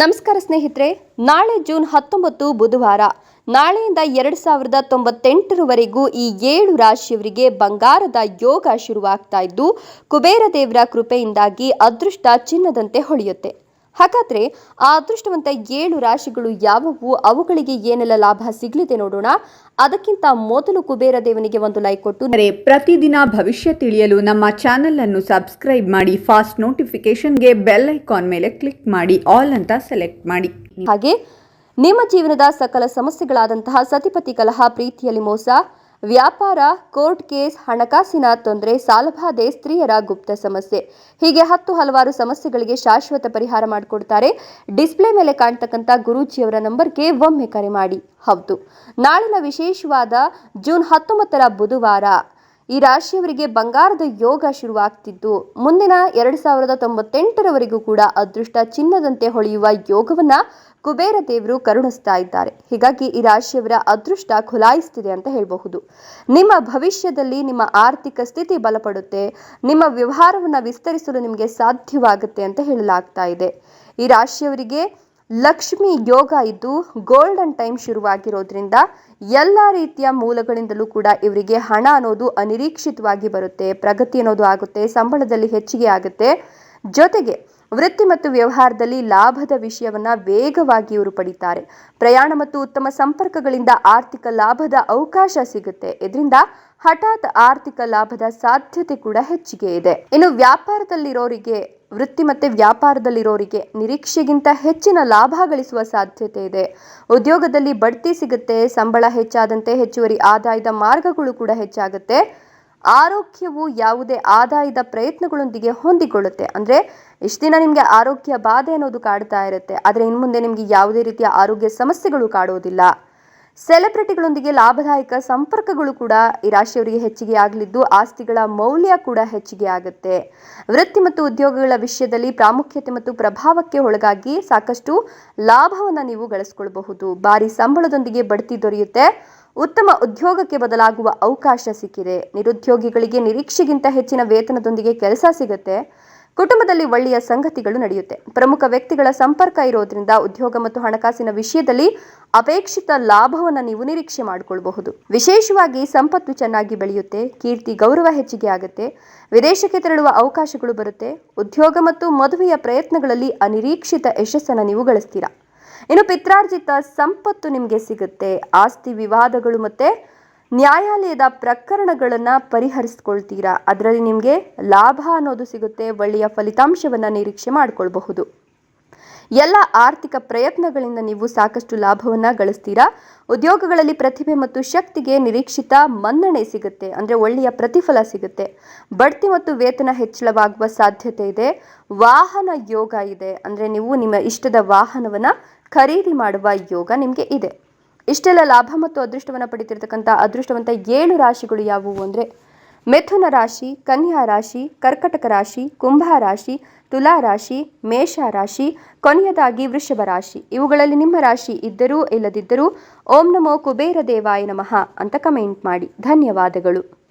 ನಮಸ್ಕಾರ ಸ್ನೇಹಿತರೆ, ನಾಳೆ ಜೂನ್ ಹತ್ತೊಂಬತ್ತು ಬುಧವಾರ, ನಾಳೆಯಿಂದ ಎರಡು ಸಾವಿರದ ತೊಂಬತ್ತೆಂಟರವರೆಗೂ ಈ ಏಳು ರಾಶಿಯವರಿಗೆ ಬಂಗಾರದ ಯೋಗ ಶುರುವಾಗ್ತಾ ಇದ್ದು, ಕುಬೇರ ದೇವರ ಕೃಪೆಯಿಂದಾಗಿ ಅದೃಷ್ಟ ಚಿನ್ನದಂತೆ ಹೊಳೆಯುತ್ತೆ. ಹಾಗಾದ್ರೆ ಆ ಅದೃಷ್ಟವಂತ ಏಳು ರಾಶಿಗಳು ಯಾವುವು? ಅವುಗಳಿಗೆ ಏನೆಲ್ಲ ಲಾಭ ಸಿಗಲಿದೆ ನೋಡೋಣ. ಅದಕ್ಕಿಂತ ಮೊದಲು ಕುಬೇರ ದೇವನಿಗೆ ಒಂದು ಲೈಕ್ ಕೊಟ್ಟು ಪ್ರತಿದಿನ ಭವಿಷ್ಯ ತಿಳಿಯಲು ನಮ್ಮ ಚಾನೆಲ್ ಅನ್ನು ಸಬ್ಸ್ಕ್ರೈಬ್ ಮಾಡಿ ಫಾಸ್ಟ್ ನೋಟಿಫಿಕೇಶನ್ಗೆ ಬೆಲ್ ಐಕಾನ್ ಮೇಲೆ ಕ್ಲಿಕ್ ಮಾಡಿ ಆಲ್ ಅಂತ ಸೆಲೆಕ್ಟ್ ಮಾಡಿ. ಹಾಗೆ ನಿಮ್ಮ ಜೀವನದ ಸಕಲ ಸಮಸ್ಯೆಗಳಾದಂತಹ ಸತಿಪತಿ ಕಲಹ ಪ್ರೀತಿಯಲ್ಲಿ ಮೋಸ ವ್ಯಾಪಾರ, ಕೋರ್ಟ್ ಕೇಸ್, ಹಣಕಾಸಿನ ತೊಂದರೆ ಸಾಲಬಾಧೆ ಸ್ತ್ರೀಯರ ಗುಪ್ತ ಸಮಸ್ಯೆ. ಹೀಗೆ ಹತ್ತು ಹಲವಾರು ಸಮಸ್ಯೆಗಳಿಗೆ ಶಾಶ್ವತ ಪರಿಹಾರ ಮಾಡಿಕೊಡ್ತಾರೆ. ಡಿಸ್ಪ್ಲೇ ಮೇಲೆ ಕಾಣ್ತಕ್ಕಂಥ ಗುರೂಜಿಯವರ ನಂಬರ್ಗೆ ಒಮ್ಮೆ ಕರೆ ಮಾಡಿ. ಹೌದು. ನಾಳಿನ ವಿಶೇಷವಾದ ಜೂನ್ ಹತ್ತೊಂಬತ್ತರ ಬುಧವಾರ. ಈ ರಾಶಿಯವರಿಗೆ ಬಂಗಾರದ ಯೋಗ ಶುರುವಾಗ್ತಿದ್ದು. ಮುಂದಿನ ಎರಡು ಸಾವಿರದ ತೊಂಬತ್ತೆಂಟರವರೆಗೂ ಕೂಡ ಅದೃಷ್ಟ ಚಿನ್ನದಂತೆ ಹೊಳೆಯುವ ಯೋಗವನ್ನ ಕುಬೇರ ದೇವರು ಕರುಣಿಸ್ತಾ ಇದ್ದಾರೆ. ಹೀಗಾಗಿ ಈ ರಾಶಿಯವರ ಅದೃಷ್ಟ ಖುಲಾಯಿಸ್ತಿದೆ ಅಂತ ಹೇಳಬಹುದು. ನಿಮ್ಮ ಭವಿಷ್ಯದಲ್ಲಿ ನಿಮ್ಮ ಆರ್ಥಿಕ ಸ್ಥಿತಿ ಬಲಪಡುತ್ತೆ. ನಿಮ್ಮ ವ್ಯವಹಾರವನ್ನು ವಿಸ್ತರಿಸಲು ನಿಮಗೆ ಸಾಧ್ಯವಾಗುತ್ತೆ ಅಂತ ಹೇಳಲಾಗ್ತಾ ಇದೆ. ಈ ರಾಶಿಯವರಿಗೆ ಲಕ್ಷ್ಮಿ ಯೋಗ ಇದು ಗೋಲ್ಡನ್ ಟೈಮ್ ಶುರುವಾಗಿರೋದ್ರಿಂದ ಎಲ್ಲ ರೀತಿಯ ಮೂಲಗಳಿಂದಲೂ ಕೂಡ ಇವರಿಗೆ ಹಣ ಅನ್ನೋದು ಅನಿರೀಕ್ಷಿತವಾಗಿ ಬರುತ್ತೆ, ಪ್ರಗತಿ ಅನ್ನೋದು ಆಗುತ್ತೆ, ಸಂಬಳದಲ್ಲಿ ಹೆಚ್ಚಿಗೆ ಆಗುತ್ತೆ. ಜೊತೆಗೆ ವೃತ್ತಿ ಮತ್ತು ವ್ಯವಹಾರದಲ್ಲಿ ಲಾಭದ ವಿಷಯವನ್ನ ವೇಗವಾಗಿ ಇವರು ಪಡಿತಾರೆ. ಪ್ರಯಾಣ ಮತ್ತು ಉತ್ತಮ ಸಂಪರ್ಕಗಳಿಂದ ಆರ್ಥಿಕ ಲಾಭದ ಅವಕಾಶ ಸಿಗುತ್ತೆ. ಇದರಿಂದ ಹಠಾತ್ ಆರ್ಥಿಕ ಲಾಭದ ಸಾಧ್ಯತೆ ಕೂಡ ಹೆಚ್ಚಿಗೆ ಇದೆ. ಇನ್ನು ವ್ಯಾಪಾರದಲ್ಲಿರೋರಿಗೆ ವೃತ್ತಿ ಮತ್ತು ವ್ಯಾಪಾರದಲ್ಲಿರೋರಿಗೆ ನಿರೀಕ್ಷೆಗಿಂತ ಹೆಚ್ಚಿನ ಲಾಭ ಗಳಿಸುವ ಸಾಧ್ಯತೆ ಇದೆ. ಉದ್ಯೋಗದಲ್ಲಿ ಬಡ್ತಿ ಸಿಗುತ್ತೆ, ಸಂಬಳ ಹೆಚ್ಚಾದಂತೆ ಹೆಚ್ಚುವರಿ ಆದಾಯದ ಮಾರ್ಗಗಳು ಕೂಡ ಹೆಚ್ಚಾಗುತ್ತೆ. ಆರೋಗ್ಯವು ಯಾವುದೇ ಆದಾಯದ ಪ್ರಯತ್ನಗಳೊಂದಿಗೆ ಹೊಂದಿಕೊಳ್ಳುತ್ತೆ. ಅಂದರೆ ಇಷ್ಟು ದಿನ ನಿಮಗೆ ಆರೋಗ್ಯ ಬಾಧೆ ಅನ್ನೋದು ಕಾಡ್ತಾ ಇರುತ್ತೆ. ಆದರೆ ಇನ್ನು ಮುಂದೆ ನಿಮಗೆ ಯಾವುದೇ ರೀತಿಯ ಆರೋಗ್ಯ ಸಮಸ್ಯೆಗಳು ಕಾಡೋದಿಲ್ಲ. ಸೆಲೆಬ್ರಿಟಿಗಳೊಂದಿಗೆ ಲಾಭದಾಯಕ ಸಂಪರ್ಕಗಳು ಕೂಡ ಈ ರಾಶಿಯವರಿಗೆ ಹೆಚ್ಚಿಗೆ ಆಗಲಿದ್ದು ಆಸ್ತಿಗಳ ಮೌಲ್ಯ ಕೂಡ ಹೆಚ್ಚಿಗೆ ಆಗುತ್ತೆ. ವೃತ್ತಿ ಮತ್ತು ಉದ್ಯೋಗಗಳ ವಿಷಯದಲ್ಲಿ ಪ್ರಾಮುಖ್ಯತೆ ಮತ್ತು ಪ್ರಭಾವಕ್ಕೆ ಒಳಗಾಗಿ ಸಾಕಷ್ಟು ಲಾಭವನ್ನು ನೀವು ಗಳಿಸ್ಕೊಳ್ಬಹುದು. ಭಾರಿ ಸಂಬಳದೊಂದಿಗೆ ಬಡ್ತಿ ದೊರೆಯುತ್ತೆ. ಉತ್ತಮ ಉದ್ಯೋಗಕ್ಕೆ ಬದಲಾಗುವ ಅವಕಾಶ ಸಿಕ್ಕಿದೆ. ನಿರುದ್ಯೋಗಿಗಳಿಗೆ ನಿರೀಕ್ಷೆಗಿಂತ ಹೆಚ್ಚಿನ ವೇತನದೊಂದಿಗೆ ಕೆಲಸ ಸಿಗುತ್ತೆ. ಕುಟುಂಬದಲ್ಲಿ ಒಳ್ಳೆಯ ಸಂಗತಿಗಳು ನಡೆಯುತ್ತೆ. ಪ್ರಮುಖ ವ್ಯಕ್ತಿಗಳ ಸಂಪರ್ಕ ಇರೋದ್ರಿಂದ ಉದ್ಯೋಗ ಮತ್ತು ಹಣಕಾಸಿನ ವಿಷಯದಲ್ಲಿ ಅಪೇಕ್ಷಿತ ಲಾಭವನ್ನು ನೀವು ನಿರೀಕ್ಷೆ ಮಾಡಿಕೊಳ್ಳಬಹುದು ವಿಶೇಷವಾಗಿ ಸಂಪತ್ತು ಚೆನ್ನಾಗಿ ಬೆಳೆಯುತ್ತೆ, ಕೀರ್ತಿ, ಗೌರವ ಹೆಚ್ಚಿಗೆ ಆಗುತ್ತೆ, ವಿದೇಶಕ್ಕೆ ತೆರಳುವ ಅವಕಾಶಗಳು ಬರುತ್ತೆ, ಉದ್ಯೋಗ ಮತ್ತು ಮದುವೆಯ ಪ್ರಯತ್ನಗಳಲ್ಲಿ ಅನಿರೀಕ್ಷಿತ ಯಶಸ್ಸನ್ನು ನೀವು ಗಳಿಸ್ತೀರಾ? ಇನ್ನು ಪಿತ್ರಾರ್ಜಿತ ಸಂಪತ್ತು ನಿಮಗೆ ಸಿಗುತ್ತೆ. ಆಸ್ತಿ ವಿವಾದಗಳು ಮತ್ತೆ ನ್ಯಾಯಾಲಯದ ಪ್ರಕರಣಗಳನ್ನು ಪರಿಹರಿಸ್ಕೊಳ್ತೀರಾ? ಅದರಲ್ಲಿ ನಿಮಗೆ ಲಾಭ ಅನ್ನೋದು ಸಿಗುತ್ತೆ, ಒಳ್ಳೆಯ ಫಲಿತಾಂಶವನ್ನು ನಿರೀಕ್ಷೆ ಮಾಡಿಕೊಳ್ಬಹುದು. ಎಲ್ಲ ಆರ್ಥಿಕ ಪ್ರಯತ್ನಗಳಿಂದ ನೀವು ಸಾಕಷ್ಟು ಲಾಭವನ್ನು ಗಳಿಸ್ತೀರಾ? ಉದ್ಯೋಗಗಳಲ್ಲಿ ಪ್ರತಿಭೆ ಮತ್ತು ಶಕ್ತಿಗೆ ನಿರೀಕ್ಷಿತ ಮನ್ನಣೆ ಸಿಗುತ್ತೆ, ಅಂದರೆ ಒಳ್ಳೆಯ ಪ್ರತಿಫಲ ಸಿಗುತ್ತೆ. ಬಡ್ತಿ ಮತ್ತು ವೇತನ ಹೆಚ್ಚಳವಾಗುವ ಸಾಧ್ಯತೆ ಇದೆ. ವಾಹನ ಯೋಗ ಇದೆ, ಅಂದರೆ ನೀವು ನಿಮ್ಮ ಇಷ್ಟದ ವಾಹನವನ್ನು ಖರೀದಿ ಮಾಡುವ ಯೋಗ ನಿಮಗೆ ಇದೆ. ಇಷ್ಟೆಲ್ಲ ಲಾಭ ಮತ್ತು ಅದೃಷ್ಟವನ್ನು ಪಡಿತಿರ್ತಕ್ಕಂಥ ಅದೃಷ್ಟವಂತ ಏಳು ರಾಶಿಗಳು ಯಾವುವು ಅಂದರೆ ಮಿಥುನ ರಾಶಿ, ಕನ್ಯಾ ರಾಶಿ, ಕರ್ಕಟಕ ರಾಶಿ, ಕುಂಭ ರಾಶಿ, ತುಲಾ ರಾಶಿ, ಮೇಷ ರಾಶಿ, ಕೊನೆಯದಾಗಿ ವೃಷಭ ರಾಶಿ. ಇವುಗಳಲ್ಲಿ ನಿಮ್ಮ ರಾಶಿ ಇದ್ದರೂ ಇಲ್ಲದಿದ್ದರೂ ಓಂ ನಮೋ ಕುಬೇರ ದೇವಾಯ ನಮಃ ಅಂತ ಕಮೆಂಟ್ ಮಾಡಿ. ಧನ್ಯವಾದಗಳು.